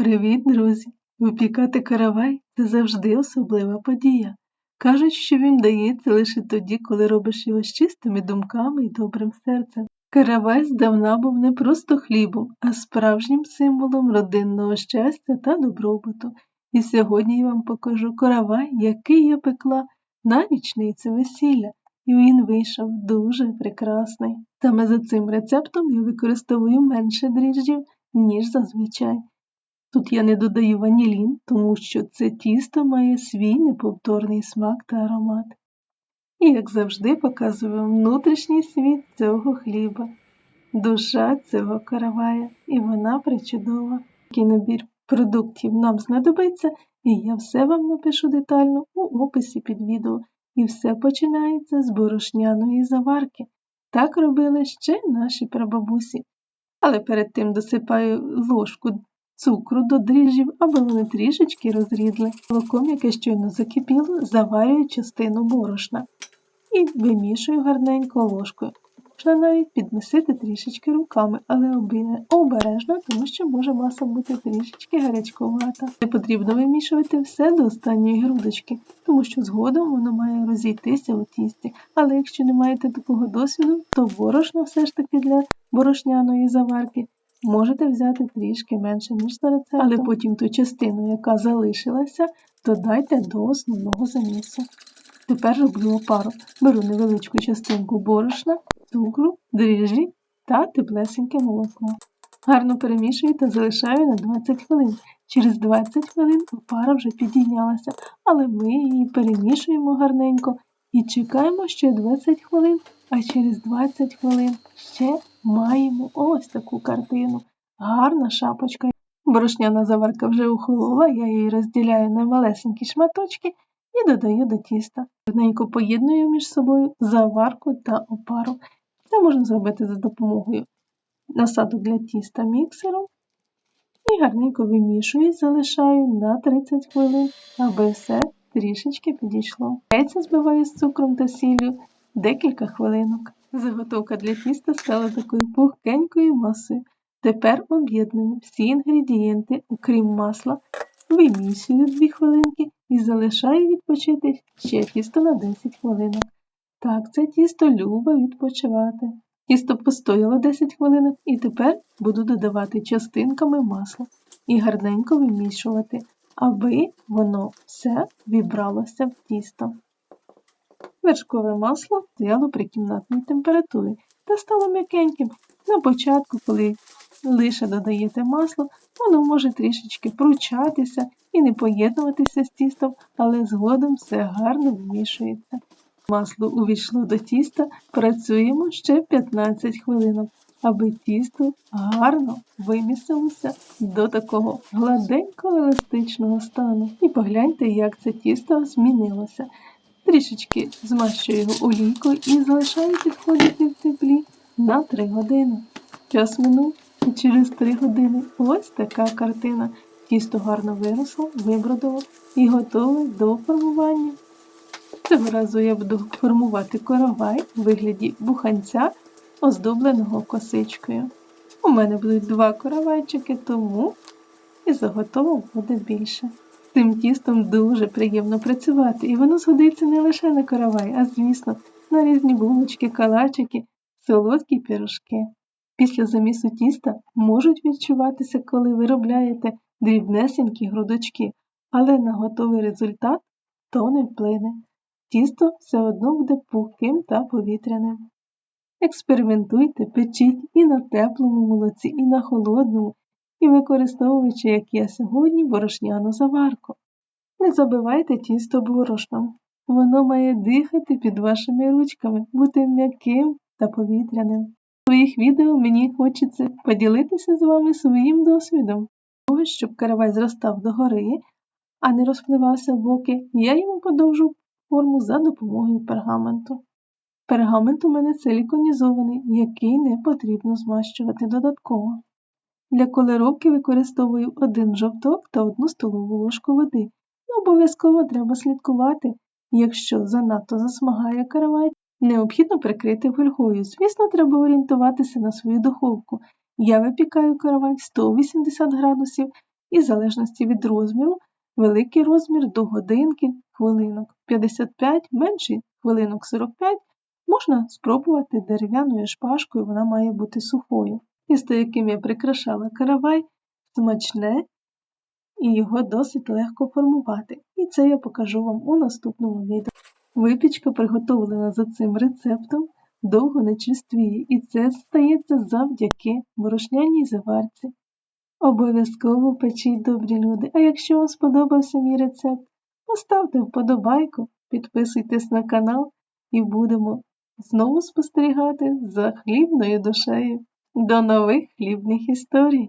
Привіт, друзі! Випікати каравай це завжди особлива подія. Кажуть, що він дається лише тоді, коли робиш його з чистими думками і добрим серцем. Каравай здавна був не просто хлібом, а справжнім символом родинного щастя та добробуту. І сьогодні я вам покажу каравай, який я пекла на річницю весілля, і він вийшов дуже прекрасний. Саме за цим рецептом я використовую менше дріжджів, ніж зазвичай. Тут я не додаю ванілін, тому що це тісто має свій неповторний смак та аромат. І, як завжди, показую внутрішній світ цього хліба, душа цього каравая, і вона причудова. Який набір продуктів нам знадобиться, і я все вам напишу детально у описі під відео. І все починається з борошняної заварки. Так робили ще наші прабабусі. Але перед тим досипаю ложку цукру до дріжджів, аби вони трішечки розрідли. Молоком, яке щойно закипіло, заварюю частину борошна і вимішую гарненько ложкою. Можна навіть підмісити трішечки руками, але обережно, тому що може маса бути трішечки гарячковата. Не потрібно вимішувати все до останньої грудочки, тому що згодом воно має розійтися у тісті. Але якщо не маєте такого досвіду, то борошно все ж таки для борошняної заварки Можете взяти трішки менше, ніж за рецептом, але потім ту частину, яка залишилася, додайте до основного замісу. Тепер роблю опару. Беру невеличку частинку борошна, цукру, дріжджі та теплесеньке молоко. Гарно перемішую та залишаю на 20 хвилин. Через 20 хвилин опара вже підійнялася, але ми її перемішуємо гарненько і чекаємо ще 20 хвилин, а через 20 хвилин ще маємо ось таку картину. Гарна шапочка. Борошняна заварка вже охолола, я її розділяю на малесенькі шматочки і додаю до тіста. Гарненько поєдную між собою заварку та опару. Це можна зробити за допомогою насаду для тіста міксером. І гарненько вимішую, залишаю на 30 хвилин, аби все трішечки підійшло. Яйця збиваю з цукром та сіллю декілька хвилинок. Заготовка для тіста стала такою пухкенькою масою. Тепер об'єдную всі інгредієнти, окрім масла, вимісюю 2 хвилинки і залишаю відпочити ще тісто на 10 хвилинок. Так, це тісто любить відпочивати. Тісто постояло 10 хвилин і тепер буду додавати частинками масла і гарненько вимішувати, аби воно все вібралося в тісто. Вершкове масло стояло при кімнатній температурі та стало м'якеньким. На початку, коли лише додаєте масло, воно може трішечки пручатися і не поєднуватися з тістом, але згодом все гарно вмішується. Масло увійшло до тіста, працюємо ще 15 хвилин, аби тісто гарно вимісилося до такого гладенького еластичного стану. І погляньте, як це тісто змінилося. Трішечки змащую його олійкою і залишаю підходити в теплі на 3 години. Час минув і через 3 години ось така картина. Тісто гарно виросло, вибродило і готове до формування. Цього разу я буду формувати коровай у вигляді буханця, оздобленого косичкою. У мене будуть два коровайчики, тому і заготово буде більше. Цим тістом дуже приємно працювати, і воно згодиться не лише на каравай, а звісно, на різні булочки, калачики, солодкі пірожки. Після замісу тіста можуть відчуватися, коли виробляєте дрібнесенькі грудочки, але на готовий результат то не вплине. Тісто все одно буде пухким та повітряним. Експериментуйте, печіть і на теплому молоці, і на холодному, і використовуючи, як я сьогодні, борошняну заварку. Не забивайте тісто борошном. Воно має дихати під вашими ручками, бути м'яким та повітряним. В своїх відео мені хочеться поділитися з вами своїм досвідом. Того, щоб каравай зростав догори, а не розпливався в боки, я йому подовжу форму за допомогою пергаменту. Пергамент у мене силіконізований, який не потрібно змащувати додатково. Для колировки використовую один жовток та одну столову ложку води. І обов'язково треба слідкувати, якщо занадто засмагає каравай, необхідно прикрити фольгою. Звісно, треба орієнтуватися на свою духовку. Я випікаю каравай 180 градусів і в залежності від розміру, великий розмір до годинки, хвилинок 55, менший хвилинок 45, можна спробувати дерев'яною шпажкою, вона має бути сухою. Тісто, яким я прикрашала каравай, смачне і його досить легко формувати. І це я покажу вам у наступному відео. Випічка приготовлена за цим рецептом довго не черствіє, і це стається завдяки борошняній заварці. Обов'язково печіть добрі люди, а якщо вам сподобався мій рецепт, поставте вподобайку, підписуйтесь на канал і будемо знову спостерігати за хлібною душею. До нових хлібних історій!